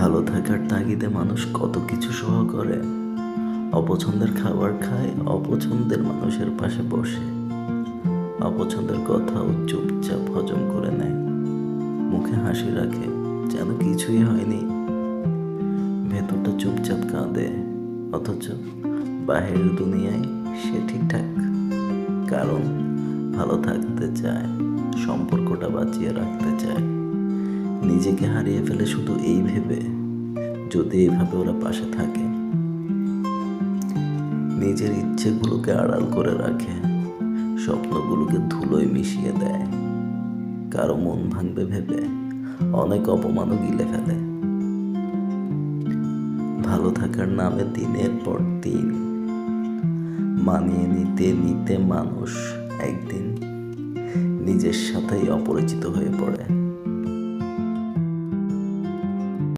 ভালো থাকার তাগিদে মানুষ কত কিছু সহ করে। অপছন্দের খাবার খায়, অপছন্দের মানুষের পাশে বসে। অপছন্দের কথাও চুপচাপ হজম করে নেয়। মুখে হাসি রাখে, যেন কিছুই হয়নি। ভেতরটা চুপচাপ কাঁদে, অথচ বাহিরের দুনিয়ায় সে ঠিকঠাক। কারণ ভালো থাকতে চায়, সম্পর্কটা বাঁচিয়ে রাখতে নিজেকে হারিয়ে ফেলে শুধু এই ভেবে, যদি এইভাবে ওরা পাশে থাকে। নিজের ইচ্ছেগুলোকে আড়াল করে রাখে, স্বপ্নগুলোকে ধুলোয় মিশিয়ে দেয়। কারও মন ভাঙবে ভেবে, অনেক অপমানও গিলে ফেলে। ভালো থাকার নামে দিনের পর দিন, মানিয়ে নিতে নিতে মানুষ একদিন নিজের সাথেই অপরিচিত হয়ে পড়ে।